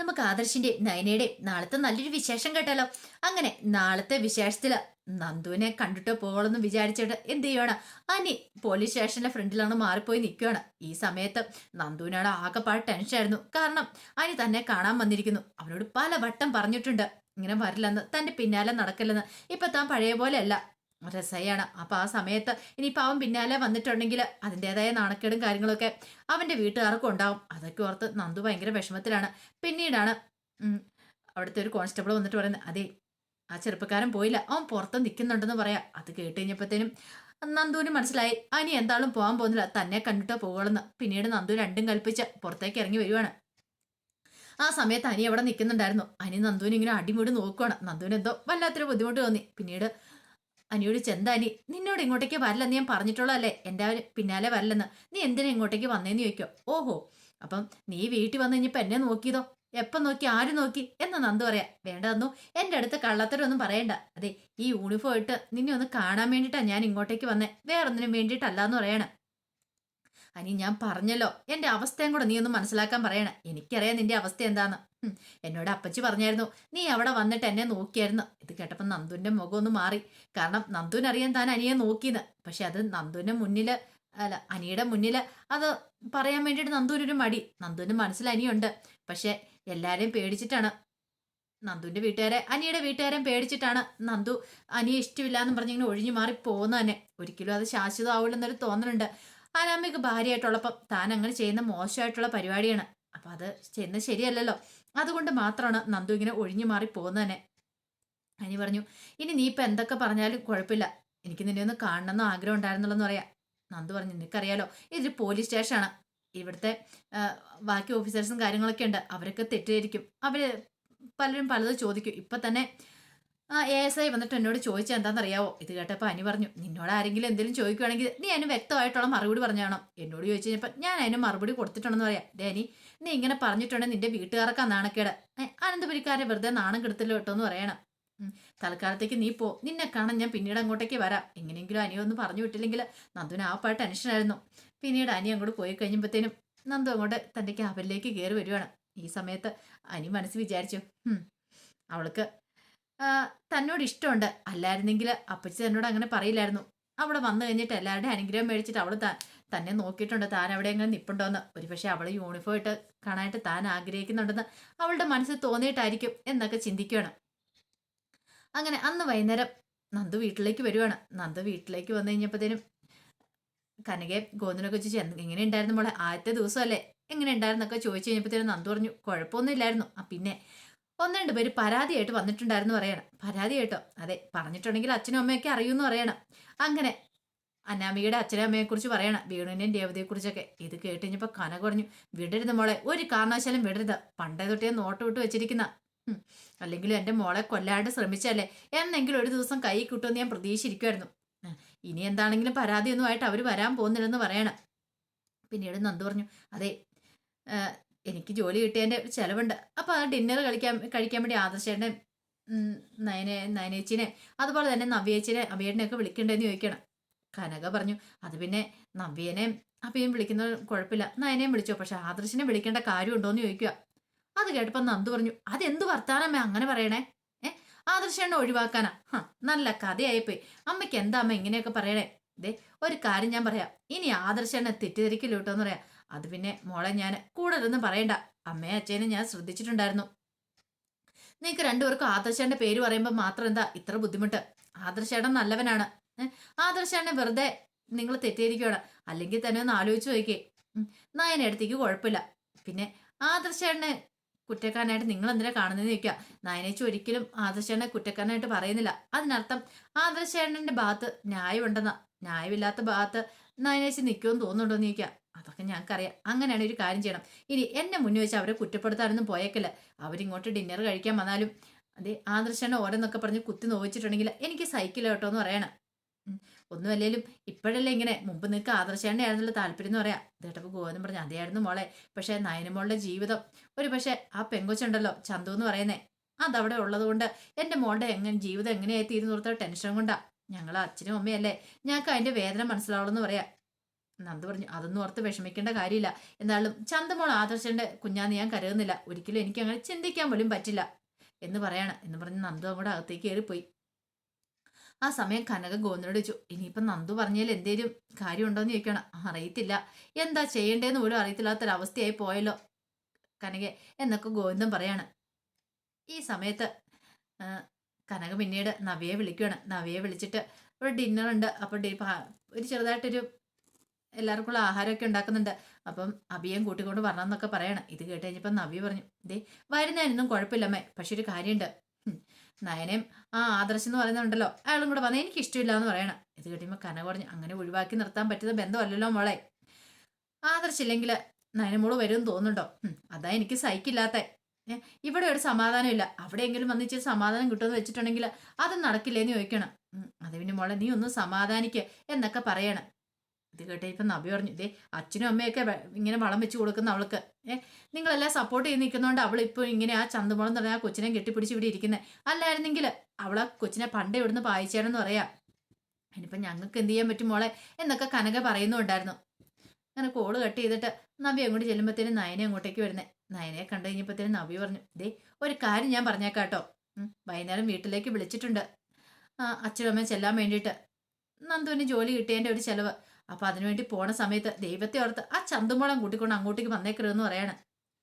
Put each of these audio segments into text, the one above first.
നമുക്ക് ആദർശിന്റെ നയനയുടെ നാളത്തെ നല്ലൊരു വിശേഷം കേട്ടാലോ? അങ്ങനെ നാളത്തെ വിശേഷത്തിൽ നന്ദുവിനെ കണ്ടിട്ടോ പോകണമെന്ന് വിചാരിച്ചിട്ട് എന്ത് ചെയ്യുവാണ്? അനി പോലീസ് സ്റ്റേഷന്റെ ഫ്രണ്ടിലാണ് മാറിപ്പോയി നിൽക്കുകയാണ് ഈ സമയത്ത് നന്ദുവിനാണ് ആകെപ്പാട് ടെൻഷനായിരുന്നു കാരണം അനി തന്നെ കാണാൻ വന്നിരിക്കുന്നു. അവനോട് പല വട്ടം പറഞ്ഞിട്ടുണ്ട്. ഇങ്ങനെ വരില്ലെന്ന് തന്റെ പിന്നാലെ നടക്കില്ലെന്ന്. ഇപ്പൊ താൻ പഴയ പോലെ അല്ല രസയാണ് അപ്പൊ ആ സമയത്ത് ഇനിയിപ്പോൾ അവൻ പിന്നാലെ വന്നിട്ടുണ്ടെങ്കിൽ അതിന്റെതായ നാണക്കേടും കാര്യങ്ങളൊക്കെ അവന്റെ വീട്ടുകാർക്കും ഉണ്ടാവും. അതൊക്കെ ഓർത്ത് നന്ദു ഭയങ്കര വിഷമത്തിലാണ്. പിന്നീടാണ് അവിടുത്തെ ഒരു കോൺസ്റ്റബിൾ വന്നിട്ട് പറയുന്നത് അതെ ആ ചെറുപ്പക്കാരൻ പോയില്ല. അവൻ പുറത്ത് നിൽക്കുന്നുണ്ടെന്ന് പറയാം. അത് കേട്ട് കഴിഞ്ഞപ്പോഴത്തേനും നന്ദുവിന് മനസ്സിലായി അനി എന്താളും പോകാൻ പോകുന്നില്ല. തന്നെ കണ്ടിട്ടോ പോകുള്ളെന്ന് പിന്നീട് നന്ദു രണ്ടും കൽപ്പിച്ച് പുറത്തേക്ക് ഇറങ്ങി വരുവാണ് ആ സമയത്ത് അനി അവിടെ നിൽക്കുന്നുണ്ടായിരുന്നു. അനി നന്ദുവിനെ ഇങ്ങനെ അടിമുടി നോക്കുവാണ്. നന്ദുവിന് എന്തോ വല്ലാത്തൊരു ബുദ്ധിമുട്ട് തോന്നി. പിന്നീട് അനിയോട് ചെന്താ അനി നിന്നോട് ഇങ്ങോട്ടേക്ക് വരില്ലെന്ന് ഞാൻ പറഞ്ഞിട്ടുള്ളതല്ലേ? എന്റെ പിന്നാലെ വരില്ലെന്ന് നീ എന്തിനാ ഇങ്ങോട്ടേക്ക് വന്നേന്ന് ചോദിക്കോ? ഓഹോ. അപ്പം നീ വീട്ടിൽ വന്ന് കഴിഞ്ഞപ്പോൾ എന്നെ നോക്കിയതോ? എപ്പം നോക്കി? ആര് നോക്കി? എന്ന് നന്ദു പറയാ. വേണ്ട തന്നു എന്റെ അടുത്ത് കള്ളത്തരൊന്നും പറയണ്ട. അതെ ഈ യൂണിഫോം ഇട്ട് നിന്നെ ഒന്ന് കാണാൻ വേണ്ടിയിട്ടാണ് ഞാൻ ഇങ്ങോട്ടേക്ക് വന്നേ. വേറൊന്നിനും വേണ്ടിയിട്ടല്ല എന്ന് പറയണം. അനി ഞാൻ പറഞ്ഞല്ലോ. എന്റെ അവസ്ഥയും കൂടെ നീ ഒന്ന് മനസ്സിലാക്കാൻ പറയണം. എനിക്കറിയാം നിന്റെ അവസ്ഥ എന്താന്ന്. എന്നോട് അപ്പച്ചി പറഞ്ഞായിരുന്നു നീ അവിടെ വന്നിട്ട് എന്നെ നോക്കിയായിരുന്നു. ഇത് കേട്ടപ്പോൾ നന്ദുവിന്റെ മുഖം ഒന്ന് മാറി. കാരണം നന്ദുവിനറിയാൻ താൻ അനിയെ നോക്കിയെന്ന്. പക്ഷെ അത് നന്ദുവിന്റെ മുന്നിൽ അല്ല അനിയുടെ മുന്നിൽ അത് പറയാൻ വേണ്ടിയിട്ട് നന്ദുവിനൊരു മടി. നന്ദുവിന് മനസ്സിൽ അനിയുണ്ട്. പക്ഷെ എല്ലാവരെയും പേടിച്ചിട്ടാണ്. നന്ദുവിന്റെ വീട്ടുകാരെ അനിയുടെ വീട്ടുകാരെയും പേടിച്ചിട്ടാണ് നന്ദു അനിയെ ഇഷ്ടമില്ല എന്ന് പറഞ്ഞിങ്ങനെ ഒഴിഞ്ഞു മാറി പോകുന്ന തന്നെ. ഒരിക്കലും അത് ശാശ്വതമാവില്ലെന്നൊരു തോന്നലുണ്ട്. അനാമയ്ക്ക് ഭാര്യയായിട്ടുള്ളപ്പം താൻ അങ്ങനെ ചെയ്യുന്ന മോശമായിട്ടുള്ള പരിപാടിയാണ്. അപ്പം അത് ചെയ്യുന്നത് ശരിയല്ലല്ലോ. അതുകൊണ്ട് മാത്രമാണ് നന്ദു ഇങ്ങനെ ഒഴിഞ്ഞു മാറി പോകുന്നതന്നെ. അനി പറഞ്ഞു ഇനി നീ ഇപ്പൊ എന്തൊക്കെ പറഞ്ഞാലും കുഴപ്പമില്ല. എനിക്ക് നിന്നെ ഒന്ന് കാണണമെന്ന് ആഗ്രഹം ഉണ്ടായിരുന്നുള്ളെന്ന് പറയാം. നന്ദു പറഞ്ഞു നിനക്കറിയാലോ ഇതൊരു പോലീസ് സ്റ്റേഷനാണ് ഇവിടുത്തെ ബാക്കി ഓഫീസേഴ്സും കാര്യങ്ങളൊക്കെ ഉണ്ട്. അവരൊക്കെ തെറ്റിദ്ധരിക്കും. അവർ പലരും പലതും ചോദിക്കും. ഇപ്പൊ തന്നെ എ എസ് ഐ വന്നിട്ട് എന്നോട് ചോദിച്ചാൽ എന്താണെന്നറിയാവോ ഇത് കേട്ടപ്പോൾ അനി പറഞ്ഞു നിന്നോട് ആരെങ്കിലും എന്തെങ്കിലും ചോദിക്കുകയാണെങ്കിൽ നീ അതിന് വ്യക്തമായിട്ടുള്ള മറുപടി പറഞ്ഞാണോ എന്നോട് ചോദിച്ചു കഴിഞ്ഞപ്പോൾ ഞാൻ അതിന് മറുപടി കൊടുത്തിട്ടുണ്ടെന്ന് പറയാം. ഡേ അനി നീ ഇങ്ങനെ പറഞ്ഞിട്ടുണ്ടെങ്കിൽ നിന്റെ വീട്ടുകാർക്കാ നാണക്കേട്. അനന്തപുരിക്കാരെ വെറുതെ നാണം കെടുത്തല്ലോ കേട്ടോ എന്ന് പറയണം തൽക്കാലത്തേക്ക് നീ പോ. നിന്നെ കാണാൻ ഞാൻ പിന്നീട് അങ്ങോട്ടേക്ക് വരാം. എങ്ങനെയെങ്കിലും അനി ഒന്ന് പറഞ്ഞു വിട്ടില്ലെങ്കിൽ നന്ദുവിന് ആ പാട്ട് ടെൻഷനായിരുന്നു. പിന്നീട് അനി അങ്ങോട്ട് പോയി കഴിഞ്ഞപ്പോഴത്തേനും നന്ദു അങ്ങോട്ട് തന്റെ ക്യാബിലേക്ക് കയറി വരുവാണ്. ഈ സമയത്ത് അനി മനസ്സ് വിചാരിച്ചു അവൾക്ക് തന്നോട് ഇഷ്ടമുണ്ട്. അല്ലായിരുന്നെങ്കിൽ അപ്പച്ചി തന്നോട് അങ്ങനെ പറയില്ലായിരുന്നു. അവിടെ വന്നു കഴിഞ്ഞിട്ട് എല്ലാവരുടെയും അനുഗ്രഹം മേടിച്ചിട്ട് അവൾ തന്നെ നോക്കിയിട്ടുണ്ട്. താൻ എവിടെയെങ്കിലും എങ്ങനെ നിപ്പുണ്ടോന്ന്. ഒരു പക്ഷേ അവൾ യൂണിഫോം ഇട്ട് കാണാനായിട്ട് താൻ ആഗ്രഹിക്കുന്നുണ്ടെന്ന് അവളുടെ മനസ്സിൽ തോന്നിയിട്ടായിരിക്കും എന്നൊക്കെ ചിന്തിക്കുകയാണ്. അങ്ങനെ അന്ന് വൈകുന്നേരം നന്ദു വീട്ടിലേക്ക് വരുവാണ്. നന്ദു വീട്ടിലേക്ക് വന്നു കഴിഞ്ഞപ്പോഴത്തേനും കനകയെ ഗോവിന്ദനൊക്കെ ചോദിച്ചു "എന്ത്- എങ്ങനെ ഉണ്ടായിരുന്നു മോളെ ആദ്യത്തെ ദിവസമല്ലേ? എങ്ങനെ ഉണ്ടായിരുന്നൊക്കെ ചോദിച്ചു കഴിഞ്ഞപ്പോഴത്തേനും നന്ദു പറഞ്ഞു കുഴപ്പമൊന്നും ഇല്ലായിരുന്നു ആ പിന്നെ ഒന്ന് രണ്ട് പേര് പരാതിയായിട്ട് വന്നിട്ടുണ്ടായിരുന്നു പറയണം. പരാതിയായിട്ടോ? അതെ പറഞ്ഞിട്ടുണ്ടെങ്കിൽ അച്ഛനും അമ്മയൊക്കെ അറിയുമെന്ന് പറയണം. അങ്ങനെ അനാമികയുടെ അച്ഛനും അമ്മയെ കുറിച്ച് പറയണം. വീണുവിന്റെയും ദേവതയെ കുറിച്ചൊക്കെ ഇത് കേട്ടുകഴിഞ്ഞപ്പോ കന കുറഞ്ഞു. വിടരുത് മോളെ. ഒരു കാരണവശാലും വിടരുത്. പണ്ടേ തൊട്ടേ നോട്ട് വിട്ട് വെച്ചിരിക്കുന്ന. അല്ലെങ്കിലും എന്റെ മോളെ കൊല്ലാണ്ട് ശ്രമിച്ചല്ലേ എന്നെങ്കിലും ഒരു ദിവസം കൈ കിട്ടുമെന്ന് ഞാൻ പ്രതീക്ഷിച്ചിരിക്കുമായിരുന്നു ഇനി എന്താണെങ്കിലും പരാതിയൊന്നും ആയിട്ട് അവർ വരാൻ പോകുന്നില്ലെന്ന് പറയണം. പിന്നീട് നന്ദു പറഞ്ഞു അതെ എനിക്ക് ജോലി കിട്ടിയതിന്റെ ഒരു ചെലവുണ്ട്. അപ്പൊ ആ ഡിന്നർ കളിക്കാൻ കഴിക്കാൻ വേണ്ടി ആദർശേട്ടൻ നയനെ നയനേച്ചിനെ അതുപോലെ തന്നെ നവ്യേച്ചിനെ അഭിയേട്ടനെ ഒക്കെ വിളിക്കണ്ടെന്ന് ചോദിക്കണം. കനക പറഞ്ഞു അത് പിന്നെ നവ്യനെ അപ്പയും വിളിക്കുന്ന കുഴപ്പമില്ല. നയനെയും വിളിച്ചോ. പക്ഷെ ആദർശിനെ വിളിക്കേണ്ട കാര്യമുണ്ടോയെന്ന് ചോദിക്കുക അത് കേട്ടപ്പോ നന്ദു പറഞ്ഞു അതെന്ത് വർത്താനമ്മേ അങ്ങനെ പറയണേ? ഏ ആദർശേണ്ണ ഒഴിവാക്കാനാ. ഹ നല്ല കഥയായിപ്പോയി. അമ്മയ്ക്ക് എന്താ അമ്മ ഇങ്ങനെയൊക്കെ പറയണേ? ദേ ഒരു കാര്യം ഞാൻ പറയാം. ഇനി ആദർശേണ്ണ തെറ്റിദ്ധരിക്കില്ല കേട്ടോ എന്ന് പറയാം. അത് പിന്നെ മോളെ ഞാൻ കൂടുതലൊന്നും പറയണ്ട. അമ്മയെ അച്ഛനെ ഞാൻ ശ്രദ്ധിച്ചിട്ടുണ്ടായിരുന്നു. നിങ്ങൾക്ക് രണ്ടുപേർക്കും ആദർശേന്റെ പേര് പറയുമ്പോൾ മാത്രം എന്താ ഇത്ര ബുദ്ധിമുട്ട്? ആദർശേട്ടൻ നല്ലവനാണ്. ആദർശേട്ടനെ വെറുതെ നിങ്ങൾ തെറ്റിയിരിക്കുകയാണ് അല്ലെങ്കിൽ തന്നെ ഒന്ന് ആലോചിച്ച് നോക്കിയേ നായനെ അടുത്തേക്ക് കുഴപ്പമില്ല. പിന്നെ ആദർശേട്ടനെ കുറ്റക്കാരനായിട്ട് നിങ്ങൾ എന്തിനാ കാണുന്നതെന്ന് ചോദിക്കുക. നയനേച്ചു ഒരിക്കലും ആദർശേട്ടനെ കുറ്റക്കാരനായിട്ട് പറയുന്നില്ല. അതിനർത്ഥം ആദർശേണ്ണന്റെ ഭാഗത്ത് ന്യായമുണ്ടെന്ന. ന്യായമില്ലാത്ത ഭാഗത്ത് നയനേച്ചി നിൽക്കുമെന്ന് തോന്നുന്നുണ്ടോ എന്ന് ചോദിക്കുക. അതൊക്കെ ഞങ്ങൾക്കറിയാം. അങ്ങനെയാണ് ഒരു കാര്യം ചെയ്യണം. ഇനി എന്നെ മുന്നേ വെച്ച് അവരെ കുറ്റപ്പെടുത്താനൊന്നും പോയേക്കില്ല. അവരിങ്ങോട്ട് ഡിന്നർ കഴിക്കാൻ വന്നാലും അതെ ആദർശേണ്ണ ഓരോന്നൊക്കെ പറഞ്ഞ് കുത്തി നോവിച്ചിട്ടുണ്ടെങ്കിൽ എനിക്ക് സൈക്കിൾ കേട്ടോ എന്ന് പറയണം. ഉം. ഒന്നുമല്ലേലും ഇപ്പോഴല്ലേ ഇങ്ങനെ മുമ്പ് നിനക്ക് ആദർശേണ്ട ആയിരുന്നല്ലോ താല്പര്യം എന്ന് പറയാം. ഇതേട്ടപ്പോൾ ഗോവനം പറഞ്ഞു അതെയായിരുന്നു മോളെ. പക്ഷെ നയനമോളുടെ ജീവിതം. ഒരു പക്ഷേ ആ പെങ്കൊച്ചുണ്ടല്ലോ ചന്തു എന്ന് പറയുന്നേ. അതവിടെ ഉള്ളത് കൊണ്ട് എന്റെ മോളുടെ എങ്ങനെ ജീവിതം എങ്ങനെയായി തീരുന്നോർത്ത ടെൻഷൻ കൊണ്ടാ. ഞങ്ങൾ അച്ഛനും അമ്മയല്ലേ. ഞങ്ങൾക്ക് അതിന്റെ വേദന മനസ്സിലാവുള്ളൂ എന്ന് പറയാം. നന്ദു പറഞ്ഞു അതൊന്നും ഓർത്ത് വിഷമിക്കേണ്ട കാര്യമില്ല. എന്നാലും ചന്തമോൾ ആദർശന്റെ കുഞ്ഞാന്ന് ഞാൻ കരുതുന്നില്ല. ഒരിക്കലും എനിക്ക് അങ്ങനെ ചിന്തിക്കാൻ പോലും പറ്റില്ല. എന്ന് പറയാണ്. എന്ന് പറഞ്ഞ് നന്ദു അങ്ങോട്ട് അകത്തേക്ക് കയറിപ്പോയി. ആ സമയം കനക ഗോവിന്ദനോട് ചോദിച്ചു ഇനിയിപ്പം നന്ദു പറഞ്ഞാൽ എന്തേലും കാര്യമുണ്ടോയെന്ന് ചോദിക്കണം അറിയത്തില്ല. എന്താ ചെയ്യേണ്ടതെന്ന് പോലും അറിയത്തില്ലാത്തൊരവസ്ഥയായി പോയല്ലോ കനകെ എന്നൊക്കെ ഗോവിന്ദൻ പറയാണ്. ഈ സമയത്ത് കനക പിന്നീട് നവയെ വിളിക്കുകയാണ് നവയെ വിളിച്ചിട്ട് ഒരു ഡിന്നർ ഉണ്ട് അപ്പോൾ ഡി ഒരു ചെറുതായിട്ടൊരു എല്ലാവർക്കും ഉള്ള ആഹാരമൊക്കെ ഉണ്ടാക്കുന്നുണ്ട്. അപ്പം അഭിയം കൂട്ടിക്കൊണ്ട് വരണമെന്നൊക്കെ പറയണം. ഇത് കേട്ട് കഴിഞ്ഞപ്പോൾ നവ്യ പറഞ്ഞു ദേ വരുന്നതിനൊന്നും കുഴപ്പമില്ലമ്മേ പക്ഷെ ഒരു കാര്യമുണ്ട്. നയനയും ആ ആദർശം എന്ന് പറയുന്നുണ്ടല്ലോ. അയാളും കൂടെ വന്ന് എനിക്ക് ഇഷ്ടമില്ല എന്ന് പറയണം. ഇത് കിട്ടുമ്പോൾ കന കുറഞ്ഞ് അങ്ങനെ ഒഴിവാക്കി നിർത്താൻ പറ്റുന്ന ബന്ധമല്ലല്ലോ മോളെ. ആദർശില്ലെങ്കിൽ നയനമോൾ വരും തോന്നുന്നുണ്ടോ? അതാ എനിക്ക് സഹിക്കില്ലാത്ത. ഇവിടെ ഒരു സമാധാനമില്ല. അവിടെയെങ്കിലും വന്നിച്ച് സമാധാനം കിട്ടുമെന്ന് വെച്ചിട്ടുണ്ടെങ്കിൽ അത് നടക്കില്ലേന്ന് ചോദിക്കണം. അത് പിന്നെ മോളെ നീ ഒന്ന് സമാധാനിക്ക എന്നൊക്കെ പറയണം. ഇത് കേട്ടേ ഇപ്പം നബി പറഞ്ഞു ഇതേ അച്ഛനും അമ്മയൊക്കെ ഇങ്ങനെ വളം വെച്ച് കൊടുക്കുന്ന അവൾക്ക്. ഏഹ് നിങ്ങളെല്ലാം സപ്പോർട്ട് ചെയ്ത് നിൽക്കുന്നതുകൊണ്ട് അവൾ ഇപ്പോൾ ഇങ്ങനെ ആ ചന്തമുളം എന്ന് പറഞ്ഞാൽ ആ കൊച്ചിനെ കെട്ടിപ്പിടിച്ച് ഇവിടെ ഇരിക്കുന്നത് അല്ലായിരുന്നെങ്കിൽ അവളെ കൊച്ചിനെ പണ്ടേ ഇവിടുന്ന് പായിച്ചേണെന്ന് പറയാം. ഇനിയിപ്പം ഞങ്ങൾക്ക് എന്ത് ചെയ്യാൻ പറ്റും മോളെ? എന്നൊക്കെ കനക പറയുന്നുണ്ടായിരുന്നു. അങ്ങനെ കോൾ കട്ട് ചെയ്തിട്ട് നബി അങ്ങോട്ട് ചെല്ലുമ്പോഴത്തേനും നയനെ അങ്ങോട്ടേക്ക് വരുന്നത് നയനെ കണ്ടു കഴിഞ്ഞപ്പോഴത്തേനും നബി പറഞ്ഞു ദേ ഒരു കാര്യം ഞാൻ പറഞ്ഞേക്കാട്ടോ. വൈകുന്നേരം വീട്ടിലേക്ക് വിളിച്ചിട്ടുണ്ട്. ആ, അച്ഛനും അമ്മയും ചെല്ലാൻ വേണ്ടിയിട്ട്. നന്ദുവിന് ജോലി കിട്ടിയതിന്റെ ഒരു ചെലവ്. അപ്പൊ അതിനുവേണ്ടി പോണ സമയത്ത് ദൈവത്തെ ഓർത്ത് ആ ചന്തുമോളം കൂട്ടിക്കൊണ്ട് അങ്ങോട്ടേക്ക് വന്നേക്കരുതെന്ന് പറയാണ്.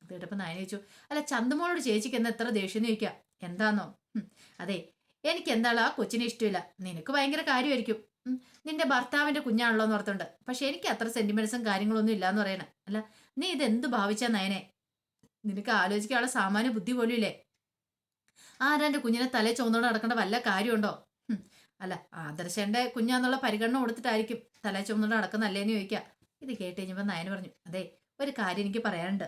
അത് കേട്ടപ്പോൾ നയന ചോദിച്ചു അല്ല ചന്തുമോളോട് ചേച്ചിക്ക് എന്താ എത്ര ദേഷ്യം എന്ന് എന്താന്നോ? അതെ എനിക്ക് എന്താണ് ആ കൊച്ചിനെ ഇഷ്ടമില്ല. നിനക്ക് ഭയങ്കര കാര്യമായിരിക്കും. നിന്റെ ഭർത്താവിന്റെ കുഞ്ഞാണല്ലോ എന്ന് ഓർത്തുണ്ട്. പക്ഷെ എനിക്ക് അത്ര സെന്റിമെന്റ്സും കാര്യങ്ങളൊന്നും ഇല്ലാന്ന് പറയണേ. അല്ല നീ ഇതെന്ത് ഭാവിച്ചാ നയനെ? നിനക്ക് ആലോചിക്കാനുള്ള സാമാന്യ ബുദ്ധി പോലും ഇല്ലേ? ആരാന്റെ കുഞ്ഞിനെ തലേ ചുമന്നോട് നടക്കേണ്ട വല്ല കാര്യമുണ്ടോ? അല്ല? ആദർശന്റെ കുഞ്ഞാന്നുള്ള പരിഗണന കൊടുത്തിട്ടായിരിക്കും തല ചുമന്നുകൊണ്ട് നടക്കുന്നല്ലേന്ന് ചോദിക്കാം ഇത് കേട്ട് കഴിഞ്ഞപ്പോൾ നയന് പറഞ്ഞു അതെ ഒരു കാര്യം എനിക്ക് പറയാനുണ്ട്.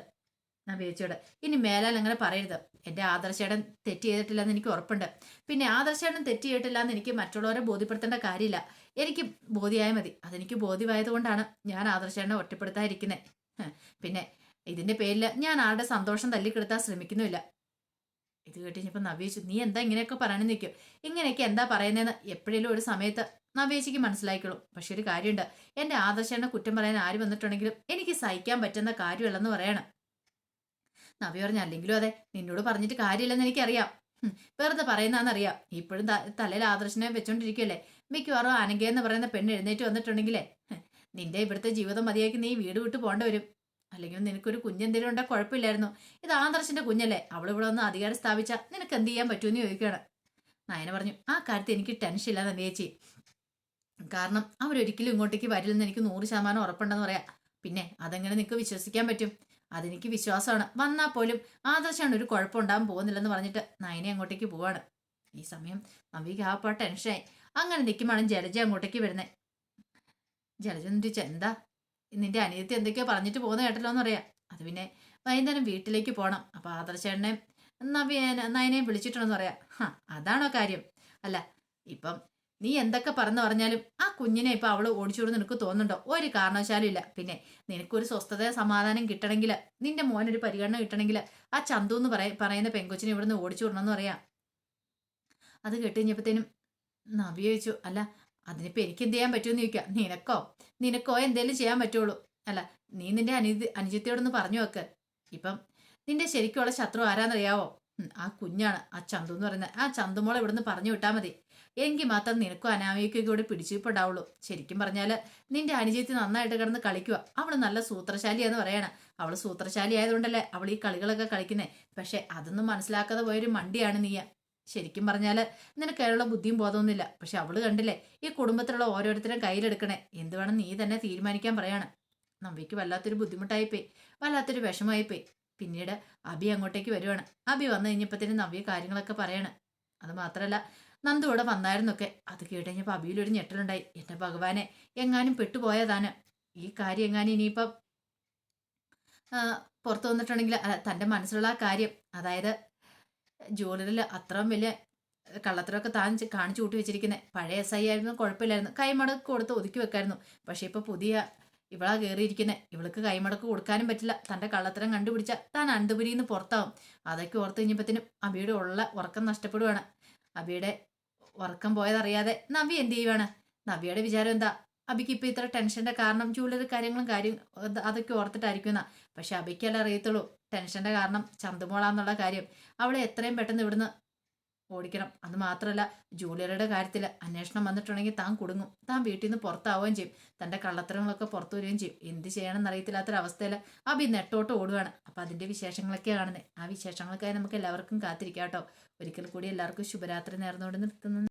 ഞാൻ ബേച്ചിയോട് ഇനി മേലാൽ അങ്ങനെ പറയരുത്. എന്റെ ആദർശേടൻ തെറ്റ് ചെയ്തിട്ടില്ലെന്ന് എനിക്ക് ഉറപ്പുണ്ട്. പിന്നെ ആദർശേടൻ തെറ്റ് ചെയ്തിട്ടില്ല എന്ന് എനിക്ക് മറ്റുള്ളവരെ ബോധ്യപ്പെടുത്തേണ്ട കാര്യമില്ല. എനിക്ക് ബോധ്യമായ മതി. അതെനിക്ക് ബോധ്യമായത് കൊണ്ടാണ് ഞാൻ ആദർശേടനെ ഒറ്റപ്പെടുത്താതിരിക്കുന്നത് പിന്നെ ഇതിന്റെ പേരിൽ ഞാൻ ആളുടെ സന്തോഷം തല്ലിക്കെടുത്താൻ ശ്രമിക്കുന്നുമില്ല. ഇത് കേട്ട് കഴിഞ്ഞപ്പോൾ നവ്യേച്ചു നീ എന്താ ഇങ്ങനെയൊക്കെ പറയാനും നിൽക്കും ഇങ്ങനെയൊക്കെ എന്താ പറയുന്നതെന്ന് എപ്പോഴേലും ഒരു സമയത്ത് നവ്യേച്ചിക്ക് മനസ്സിലാക്കിക്കോളും പക്ഷെ ഒരു കാര്യമുണ്ട്. എന്റെ ആദർശേനെ കുറ്റം പറയാൻ ആര് വന്നിട്ടുണ്ടെങ്കിലും എനിക്ക് സഹിക്കാൻ പറ്റുന്ന കാര്യമല്ലെന്ന് പറയണം. നവ്യ പറഞ്ഞു അല്ലെങ്കിലും അതെ നിന്നോട് പറഞ്ഞിട്ട് കാര്യമില്ലെന്ന് എനിക്കറിയാം. വെറുതെ പറയുന്നതെന്നറിയാം ഇപ്പോഴും തലയിൽ ആദർശനെ വെച്ചോണ്ടിരിക്കുകയല്ലേ മിക്കവാറും അനങ്കയെന്ന് പറയുന്ന പെണ്ണ് എഴുന്നേറ്റ് വന്നിട്ടുണ്ടെങ്കിലേ. നിന്റെ ഇവിടുത്തെ ജീവിതം മതിയാക്കി നീ വീട് വിട്ട് പോകേണ്ടി വരും. അല്ലെങ്കിൽ നിനക്കൊരു കുഞ്ഞെന്തെങ്കിലും ഉണ്ടാ? കുഴപ്പമില്ലായിരുന്നു. ഇത് ആദർശന്റെ കുഞ്ഞല്ലേ? അവൾ ഇവിടെ വന്ന് അധികാരം സ്ഥാപിച്ച നിനക്ക് എന്ത് ചെയ്യാൻ പറ്റുമെന്ന് ചോദിക്കുകയാണ്. നയന പറഞ്ഞു ആ കാര്യത്തിൽ എനിക്ക് ടെൻഷൻ ഇല്ലാന്ന് ചേച്ചി. കാരണം അവരൊരിക്കലും ഇങ്ങോട്ടേക്ക് വരില്ലെന്ന് എനിക്ക് നൂറ് ശതമാനം ഉറപ്പുണ്ടെന്ന് പറയാ. പിന്നെ അതെങ്ങനെ നിനക്ക് വിശ്വസിക്കാൻ പറ്റും? അതെനിക്ക് വിശ്വാസമാണ്. വന്നാൽ പോലും ആദർശമാണ് ഒരു കുഴപ്പമുണ്ടാകാൻ പോകുന്നില്ലെന്ന് പറഞ്ഞിട്ട് നയനെ അങ്ങോട്ടേക്ക് പോവാണ്. ഈ സമയം നവിക്ക് ആ പാ ടെൻഷനായി അങ്ങനെ നിൽക്കുമ്പോഴാണ് ജലജ അങ്ങോട്ടേക്ക് വരുന്നത് ജലജ എന്ന് ചോദിച്ചാൽ എന്താ നിന്റെ അനിയത്തി എന്തൊക്കെയോ പറഞ്ഞിട്ട് പോകുന്ന കേട്ടല്ലോ എന്നറിയാം. അത് പിന്നെ വൈകുന്നേരം വീട്ടിലേക്ക് പോകണം അപ്പൊ ആദർശേട്ടനെ നവ്യ നയനെയും വിളിച്ചിട്ടുണ്ടെന്ന് പറയാം. ഹാ അതാണോ കാര്യം? അല്ല ഇപ്പം നീ എന്തൊക്കെ പറഞ്ഞു പറഞ്ഞാലും ആ കുഞ്ഞിനെ ഇപ്പൊ അവൾ ഓടിച്ചോടുന്ന് നിനക്ക് തോന്നുന്നുണ്ടോ? ഒരു കാരണവശാലും ഇല്ല. പിന്നെ നിനക്കൊരു സ്വസ്ഥത സമാധാനം കിട്ടണമെങ്കിൽ നിന്റെ മോനൊരു പരിഗണന കിട്ടണമെങ്കിൽ ആ ചന്തു എന്ന് പറയ പറയുന്ന പെങ്കൊച്ചിനെ ഇവിടുന്ന് ഓടിച്ചു വിടണമെന്ന് പറയാം. അത് കേട്ട് കഴിഞ്ഞപ്പോഴത്തേനും നവ്യ ചോദിച്ചു അല്ല അതിനിപ്പോ എനിക്ക് എന്ത് ചെയ്യാൻ പറ്റുമെന്ന് ചോദിക്കാം നിനക്കോ? നിനക്കോ എന്തേലും ചെയ്യാൻ പറ്റുള്ളൂ. അല്ല നീ നിന്റെ അനി അനുജത്തിയോടൊന്ന് പറഞ്ഞു വെക്ക്. ഇപ്പം നിന്റെ ശരിക്കുള്ള ശത്രു ആരാന്നറിയാവോ? ആ കുഞ്ഞാണ് ആ ചന്തു എന്ന് പറയുന്നത് ആ ചന്തുമോളെ ഇവിടുന്ന് പറഞ്ഞു വിട്ടാൽ മതി. എങ്കിൽ മാത്രം നിനക്കും അനാമികയ്ക്കും കൂടി പിടിച്ചിട്ടുണ്ടാവുള്ളൂ ശരിക്കും പറഞ്ഞാൽ നിന്റെ അനുജത്തി നന്നായിട്ട് കിടന്ന് കളിക്കുക അവൾ നല്ല സൂത്രശാലിയാന്ന് പറയണം. അവൾ സൂത്രശാലി ആയതുകൊണ്ടല്ലേ അവൾ ഈ കളികളൊക്കെ കളിക്കുന്നേ. പക്ഷെ അതൊന്നും മനസ്സിലാക്കാതെ പോയൊരു മണ്ടിയാണ് നീയ. ശരിക്കും പറഞ്ഞാൽ നിനക്ക് അതിനുള്ള ബുദ്ധിയും ബോധമൊന്നുമില്ല. പക്ഷെ അവൾ കണ്ടില്ലേ ഈ കുടുംബത്തിലുള്ള ഓരോരുത്തരും കയ്യിലെടുക്കണേ. എന്ത് വേണം നീ തന്നെ തീരുമാനിക്കാൻ പറയാണ്. നമ്പിക്ക് വല്ലാത്തൊരു ബുദ്ധിമുട്ടായിപ്പോയി. വല്ലാത്തൊരു വിഷമമായിപ്പോയി. പിന്നീട് അബി അങ്ങോട്ടേക്ക് വരുവാണ്. അബി വന്നു കഴിഞ്ഞപ്പോഴത്തേനും നവ്യ കാര്യങ്ങളൊക്കെ പറയാണ്. അത് മാത്രമല്ല നന്ദു ഇവിടെ വന്നായിരുന്നൊക്കെ അത് കേട്ട് കഴിഞ്ഞപ്പോൾ അബിയിലൊരു ഞെട്ടലുണ്ടായി. എന്റെ ഭഗവാനെ എങ്ങാനും പെട്ടുപോയതാണ് ഈ കാര്യം എങ്ങാനും ഇനിയിപ്പം പുറത്തു വന്നിട്ടുണ്ടെങ്കിൽ തന്റെ മനസ്സിലുള്ള ആ കാര്യം. അതായത് ജോലിയിൽ അത്രയും വലിയ കള്ളത്തരമൊക്കെ താൻ കാണിച്ചു കൂട്ടി വെച്ചിരിക്കുന്നത് പഴയ എസ് ഐ ആയിരുന്നു കുഴപ്പമില്ലായിരുന്നു. കൈമടക്ക് കൊടുത്ത് ഒതുക്കി വെക്കായിരുന്നു. പക്ഷെ ഇപ്പൊ പുതിയ ഇവളാ കയറിയിരിക്കുന്നത് ഇവൾക്ക് കൈമടക്ക് കൊടുക്കാനും പറ്റില്ല. തന്റെ കള്ളത്തരം കണ്ടുപിടിച്ച താൻ അണ്ടുപുരിയിൽ നിന്ന് പുറത്താവും. അതൊക്കെ ഓർത്ത് കഴിഞ്ഞപ്പത്തിനും അബിയുടെ ഉള്ള ഉറക്കം നഷ്ടപ്പെടുവാണ്. അബിയുടെ ഉറക്കം പോയതറിയാതെ നവി എന്ത് ചെയ്യുവാണ്? നവിയുടെ വിചാരം എന്താ? അബിക്ക് ഇപ്പൊ ഇത്ര ടെൻഷന്റെ കാരണം ജൂലറി കാര്യങ്ങളും കാര്യം അത് അതൊക്കെ ഓർത്തിട്ടായിരിക്കും എന്നാ. പക്ഷെ അബിക്കല്ല അറിയത്തുള്ളൂ. ടെൻഷന്റെ കാരണം ചന്തുമോളാന്നുള്ള കാര്യം. അവളെ എത്രയും പെട്ടെന്ന് ഇവിടുന്ന് ഓടിക്കണം. അത് മാത്രമല്ല ജൂലിയറുടെ കാര്യത്തിൽ അന്വേഷണം വന്നിട്ടുണ്ടെങ്കിൽ താൻ കുടുങ്ങും. താൻ വീട്ടിൽ നിന്ന് പുറത്താവുകയും ചെയ്യും. തന്റെ കള്ളത്തരങ്ങളൊക്കെ പുറത്തു വരികയും ചെയ്യും. എന്ത് ചെയ്യണമെന്ന് അറിയത്തില്ലാത്തൊരവസ്ഥയിൽ അബി നെട്ടോട്ട് ഓടുകയാണ് അപ്പൊ അതിന്റെ വിശേഷങ്ങളൊക്കെ കാണുന്നത്. ആ വിശേഷങ്ങൾക്കായി നമുക്ക് എല്ലാവർക്കും കാത്തിരിക്കാം കേട്ടോ. ഒരിക്കൽ കൂടി എല്ലാവർക്കും ശുഭരാത്രി നേർന്നുകൊണ്ട് നിർത്തുന്നു.